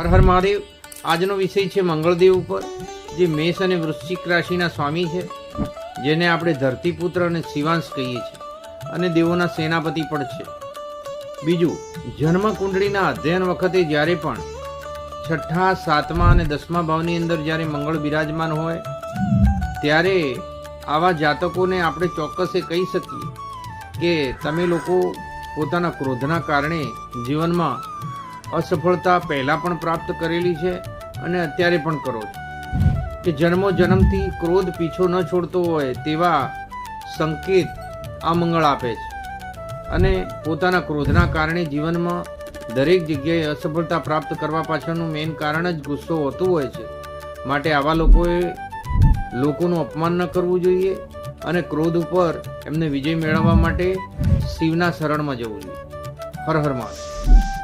હર હર મહાદેવ. આજનો વિષય છે મંગળદેવ ઉપર, જે મેષ અને વૃશ્ચિક રાશિના સ્વામી છે, જેને આપણે ધરતીપુત્ર અને શિવાંશ કહીએ છીએ. અને દેવોના સેનાપતિ પણ છે. બીજું જન્મ કુંડળીના અધ્યયન વખતે જ્યારે પણ છઠ્ઠા, સાતમા અને દસમા ભાવની અંદર જ્યારે મંગળ બિરાજમાન હોય, ત્યારે આવા જાતકોને આપણે ચોક્કસે કહી શકીએ કે તમે લોકો પોતાના ક્રોધના કારણે જીવનમાં અસફળતા પહેલાં પણ પ્રાપ્ત કરેલી છે અને અત્યારે પણ કરો છો. કે જન્મો જન્મથી ક્રોધ પીછો ન છોડતો હોય તેવા સંકેત આ મંગળ આપે છે. અને પોતાના ક્રોધના કારણે જીવનમાં દરેક જગ્યાએ અસફળતા પ્રાપ્ત કરવા પાછળનું મેઇન કારણ જ ગુસ્સો હોતું હોય છે. માટે આવા લોકોએ લોકોનું અપમાન ન કરવું જોઈએ અને ક્રોધ ઉપર એમને વિજય મેળવવા માટે શિવના શરણમાં જવું જોઈએ. હર હર મહાદેવ.